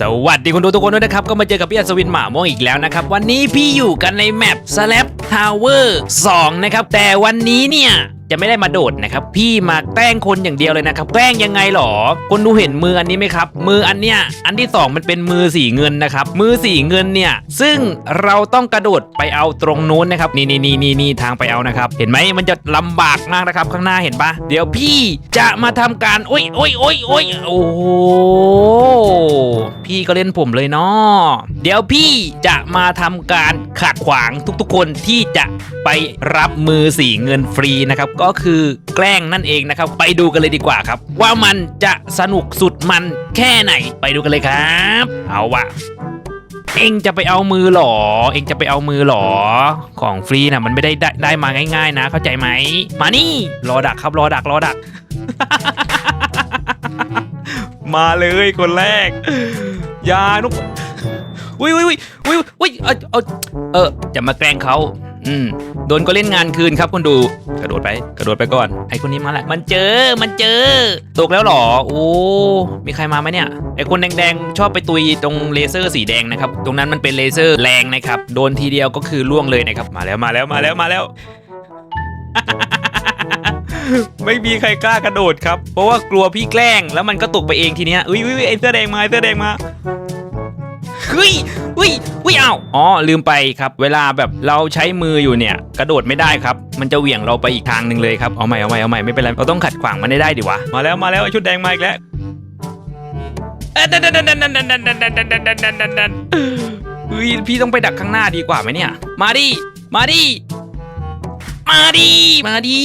สวัสดีคุณดูทุกคนด้วยนะครับ ก็มาเจอกับพี่อัศวินหมาม่วงอีกแล้วนะครับ วันนี้พี่อยู่กันในแมป Slap Tower 2 นะครับ แต่วันนี้เนี่ย จะไม่ได้มาโดดนะครับ พี่มาแกล้งคนอย่างเดียวเลยนะครับ แกล้งยังไงหรอ คนดูเห็นมืออันนี้ไหมครับ มืออันเนี้ยอันที่สองมันเป็นมือสีเงินนะครับ มือสีเงินเนี่ยซึ่งเราต้องกระโดดไปเอาตรงนู้นนะครับนี่นี่นี่นี่นี่ทางไปเอานะครับ เห็นไหมมันจะลำบากมากนะครับ ข้างหน้าเห็นปะเดี๋ยวพี่จะมาทำการโอ้ยโอ้ยโอ้ยโอ้ยโอ้พี่ก็เล่นผมเลยเนาะเดี๋ยวพี่จะมาทำการขัดขวางทุกๆ คนที่จะไปรับมือสีเงินฟรีนะครับก็คือแกล้งนั่นเองนะครับ ไปดูกันเลยดีกว่าครับ ว่ามันจะสนุกสุดมันแค่ไหน ไปดูกันเลยครับ เอาวะเองจะไปเอามือหรอ เองจะไปเอามือหรอ ของฟรีนะมันไม่ได้ได้ได้มาง่าย ๆ นะ เข้าใจไหม มานี่รอดักครับรอดักรอดัก มาเลยคนแรกยานุกอุ้ยอุ้ยอุ้ยอุ้ยอุ้ยเออเออจะมาแกล้งเขา อืมโดนก็เล่นงานคืนครับคนดู กระโดดไป กระโดดไปก่อน ไอคนนี้มาแหละ มันเจอ มันเจอ ตกแล้วหรอ โอ้ มีใครมาไหมเนี่ย ไอคนแดงๆ ชอบไปตุยตรงเลเซอร์สีแดงนะครับ ตรงนั้นมันเป็นเลเซอร์แรงนะครับ โดนทีเดียวก็คือล่วงเลยนะครับ มาแล้ว มาแล้ว มาแล้ว มาแล้ว ไม่มีใครกล้ากระโดดครับ เพราะว่ากลัวพี่แกล้ง แล้วมันก็ตกไปเองทีเนี้ยอุ้ยอุ้ยไอเสื้อแดงมาไอเสื้อแดงมา เฮ้ยเฮ้ยอ้าวอ๋อลืมไปครับ เวลาแบบเราใช้มืออยู่เนี่ย กระโดดไม่ได้ครับ มันจะเหวี่ยงเราไปอีกทางหนึ่งเลยครับเอาใหม่เอาใหม่เอาใหม่ไม่เป็นไรเราต้องขัดขวางมันได้ได้ดิวะมาแล้วมาแล้วชุดแดงมาอีกแล้วเฮ้ยพี่ต้องไปดักข้างหน้าดีกว่าไหมเนี่ย มาดิมาดิมาดิมาดิ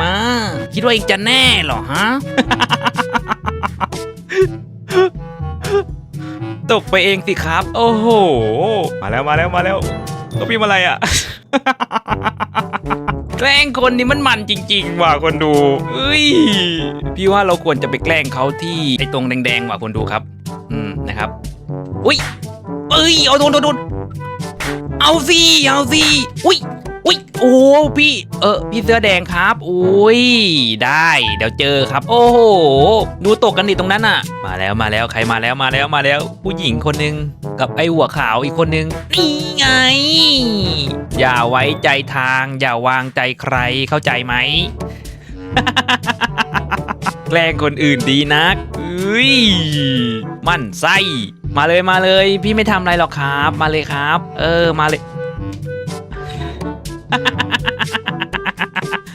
มา คิดว่าอีกจะแน่เหรอฮะ ตกไปเองสิครับ โอ้โห มาแล้วมาแล้วมาแล้วก็พิมพ์อะไรอะ แกล้งคนนี้มันมันจริง ๆ ว่ะคนดูเอ้ย พี่ว่าเราควรจะไปแกล้งเขาที่ไอ้ตรงแดงๆว่ะคนดูครับ อืมนะครับ อุ้ยเอ้ย เอาโดนโดนโดนเอาสิเอาสิอุ้ย อุ้ยโอ้พี่ เออพี่เสื้อแดงครับอุ้ยได้เดี๋ยวเจอครับ โอ้โหดูตกกันดิตรงนั้นน่ะ มาแล้วมาแล้วใครมาแล้วมาแล้วมาแล้ว ผู้หญิงคนหนึ่งกับไอ้หัวขาวอีกคนหนึ่งนี่ไง อย่าไว้ใจทาง อย่าวางใจใครเข้าใจไหมแกล้งคนอื่นดีนักเอ้ยมั่นไส้มาเลยมาเลย พี่ไม่ทำอะไรหรอกครับ มาเลยครับ เออมาเลย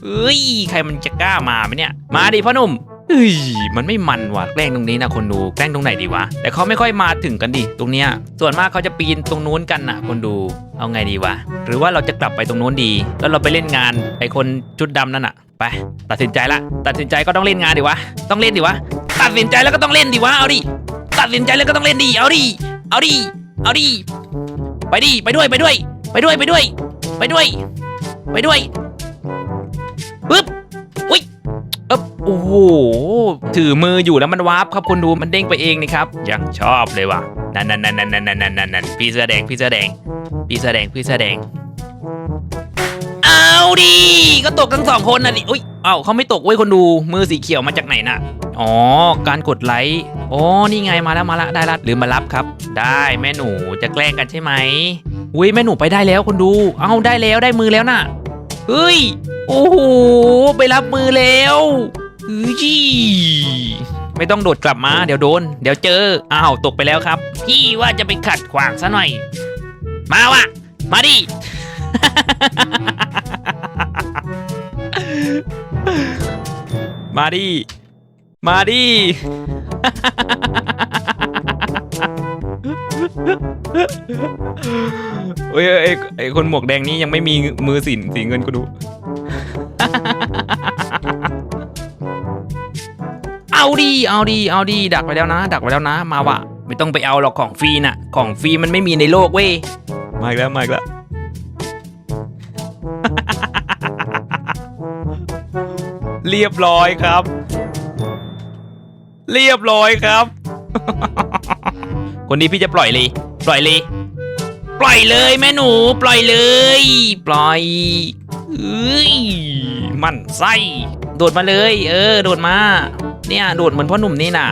เอ้ย ใครมันจะกล้ามาไหมเนี่ย มาดิพ่อหนุ่มเอ้ย มันไม่มันว่ะแกล้งตรงนี้นะคนดูแกล้งตรงไหนดีวะ แต่เขาไม่ค่อยมาถึงกันดิ ตรงเนี้ย ส่วนมากเขาจะปีนตรงนู้นกันนะคนดู เอาไงดีวะ หรือว่าเราจะกลับไปตรงนู้นดี แล้วเราไปเล่นงานไอคนชุดดำนั่นอะไป ตัดสินใจละ ตัดสินใจก็ต้องเล่นงานดิวะ ต้องเล่นดิวะ ตัดสินใจแล้วก็ต้องเล่นดิวะ เอาดิ ตัดสินใจแล้วก็ต้องเล่นดิ เอาดิ เอาดิ เอาดิ ไปดิ ไปด้วย ไปด้วย ไปด้วย ไปด้วย ไปด้วย ไปด้วยปึ๊บอุ้ยเอ๊บโอ้โหถือมืออยู่แล้วมันวาร์ปครับคนดูมันเด้งไปเองนี่ครับยังชอบเลยว่ะนั่นนั่นนั่นนั่นนั่นนั่นนั่นนั่นพี่เสื้อแดงพี่เสื้อแดงพี่เสื้อแดงพี่เสื้อแดงเอาดิก็ตกทั้งสองคนนะดิอุ้ยเอ้าเขาไม่ตกเว้ยคนดูมือสีเขียวมาจากไหนน่ะอ๋อ การกดไลค์อ๋อนี่ไงมาแล้วมาล้วได้ละหรือมารับครับ ได้แม่หนูจะแกล้งกันใช่ไหมอุ้ยแม่หนูไปได้แล้วคนดู เอ้าได้แล้วได้มือแล้วน่ะ เฮ้ย โอ้โห ไปรับมือแล้วเฮ้ยไม่ต้องโดดกลับมา เดี๋ยวโดน เดี๋ยวเจอ อ้าว ตกไปแล้วครับ พี่ว่าจะไปขัดขวางซะหน่อย มาวะ มาดิ มาดิ มาดิ เอ้ยไอ้ไอ้คนหมวกแดงนี่ยังไม่มีมือสีสีเงินกูดู เอาดีเอาดีเอาดีดักไว้แล้วนะ ดักไว้แล้วนะ มาวะไม่ต้องไปเอาหรอกของฟรีน่ะ ของฟรีมันไม่มีในโลกเว้ยมาอีกแล้วมาอีกแล้วเรียบร้อยครับ เรียบร้อยครับ คนนี้พี่จะปล่อยเลย ปล่อยเลย ปล่อยเลยแม่หนู ปล่อยเลย ปล่อยเอ้ยมันไส้โดดมาเลย เออ โดดมา เนี่ยโดดเหมือนพ่อหนุ่มนี่น่ะน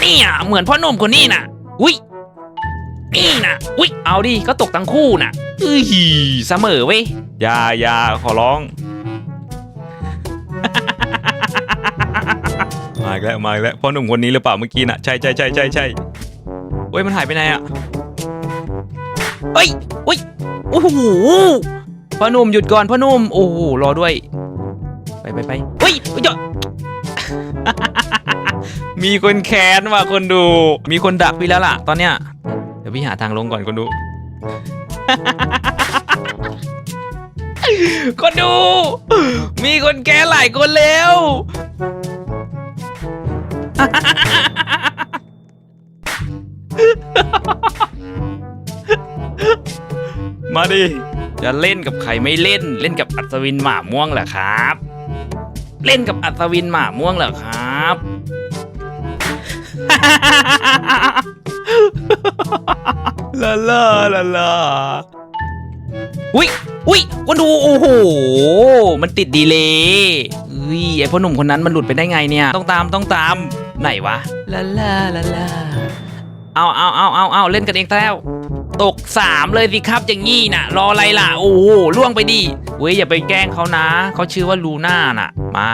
เนี่ยเหมือนพ่อหนุ่มคนนี้น่ะ อุ้ยนี่น่ะ อุ้ยเอาดิก็ตกทั้งคู่น่ะอื้อหือเสมอเว้ยอย่าอย่าขอร้องมาอีกแล้วมาอีกแล้วพ่อหนุ่มคนนี้หรือเปล่าเมื่อกี้น่ะใช่ใช่ใช่ใช่ใช่เฮ้ยมันหายไปไหนอะ เฮ้ยอุ้ยโอ้โหพ่อนุ่มหยุดก่อนพ่อนุ่มโอ้โหรอด้วย ไปไปไปเฮ้ยเฮ้ยเดี๋ยวมีคนแค้นว่ะคนดู มีคนดักพี่แล้วล่ะ ตอนเนี้ยเดี๋ยวพี่หาทางลงก่อนคนดู คนดู มีคนแค้นหลายคนแล้ว มาดิ จะเล่นกับใครไม่เล่น เล่นกับอัศวินหมาม่วงเหรอครับ เล่นกับอัศวินหมาม่วงเหรอครับ ลาลาลาลาอุ้ยอุ้ยคนดูโอ้โห มันติดดีเลยอุ้ยไอพ่อหนุ่มคนนั้นมันหลุดไปได้ไงเนี่ย ต้องตามต้องตาม ไหนวะ ลาลาลาลาเอาเอาเอาเอาเอาเล่นกันเองแล้ว ตกสามเลยสิครับอย่างงี้น่ะ รออะไรล่ะ โอ้โหล่วงไปดิเว้ยอย่าไปแกล้งเขานะ เขาชื่อว่าลูน่าน่ะ มา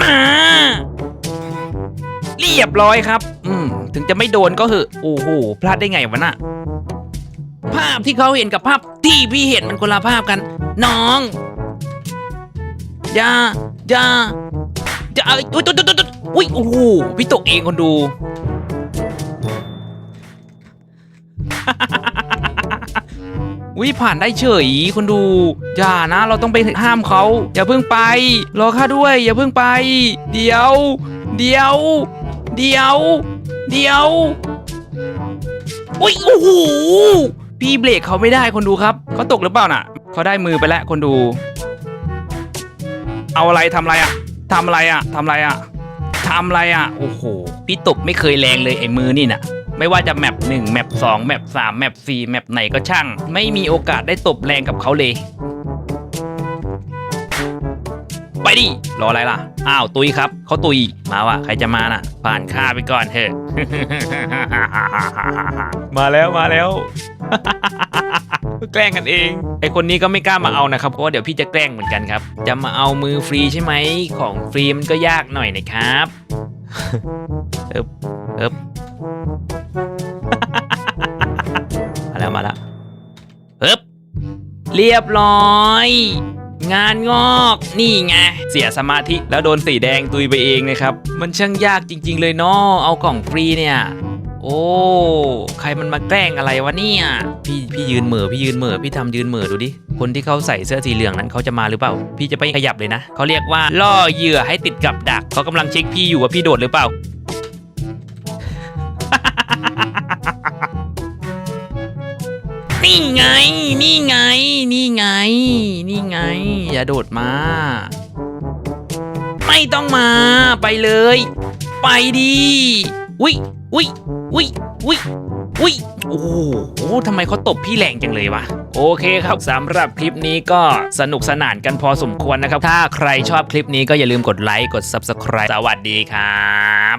มาเรียบร้อยครับ อืม ถึงจะไม่โดนก็เหอะ โอ้โห พลาดได้ไงวะน่ะ ภาพที่เขาเห็นกับภาพที่พี่เห็นมันคนละภาพกัน น้องอย่าอย่าอย่าเอ้ยอุ๊ยตุ๊ดตุ๊ดตุ๊ดตุ๊ดอุ้ย โอ้โห พี่ตกเองคนดู วิผ่านได้เฉยคนดู อย่านะเราต้องไปห้ามเขาอย่าเพิ่งไป รอข้าด้วย อย่าเพิ่งไป เดี๋ยว เดี๋ยว เดี๋ยว เดี๋ยวอุ้ยโอ้โหพี่เบรกเขาไม่ได้คนดูครับเขาตกหรือเปล่าน่ะเขาได้มือไปแล้วคนดู เอาอะไรทำอะไรอะทำอะไรอะทำอะไรอะทำอะไรอะโอ้โหพี่ตบไม่เคยแรงเลยไอ้มือนี่น่ะ ไม่ว่าจะแมปหนึ่งแมปสองแมปสามแมปสี่แมปไหนก็ช่าง ไม่มีโอกาสได้ตบแรงกับเขาเลย ไปดิ รออะไรล่ะ อ้าวตุยครับ เขาตุย มาว่ะใครจะมาน่ะ ผ่านข้าไปก่อนเถอะ มาแล้วมาแล้ว แกล้งกันเอง ไอคนนี้ก็ไม่กล้ามาเอานะครับเพราะว่าเดี๋ยวพี่จะแกล้งเหมือนกันครับ จะมาเอามือฟรีใช่ไหมของฟรีมันก็ยากหน่อยนะครับ เอิบเอิบ เรียบร้อย งานงอกนี่ไงเสียสมาธิแล้วโดนสีแดงตุยไปเองนะครับ มันช่างยากจริง ๆ เลยเนาะเอากล่องฟรีเนี่ย โอ้ใครมันมาแกล้งอะไรวะเนี่ยพี่พี่ยืนเหม่อพี่ยืนเหม่อพี่ทำยืนเหม่อดูดิคนที่เขาใส่เสื้อสีเหลืองนั้นเขาจะมาหรือเปล่า พี่จะไปขยับเลยนะเขาเรียกว่าล่อเหยื่อให้ติดกับดักเขากำลังเช็คพี่อยู่ว่าพี่โดดหรือเปล่า นี่ไง นี่ไง นี่ไง นี่ไง อย่าโดดมา ไม่ต้องมา ไปเลย ไปดีวิวิวิวิวิโอ้โหทำไมเขาตบพี่แรงจังเลยวะ โอเคครับสำหรับคลิปนี้ก็สนุกสนานกันพอสมควรนะครับ ถ้าใครชอบคลิปนี้ก็อย่าลืมกดไลค์ กด Subscribe สวัสดีครับ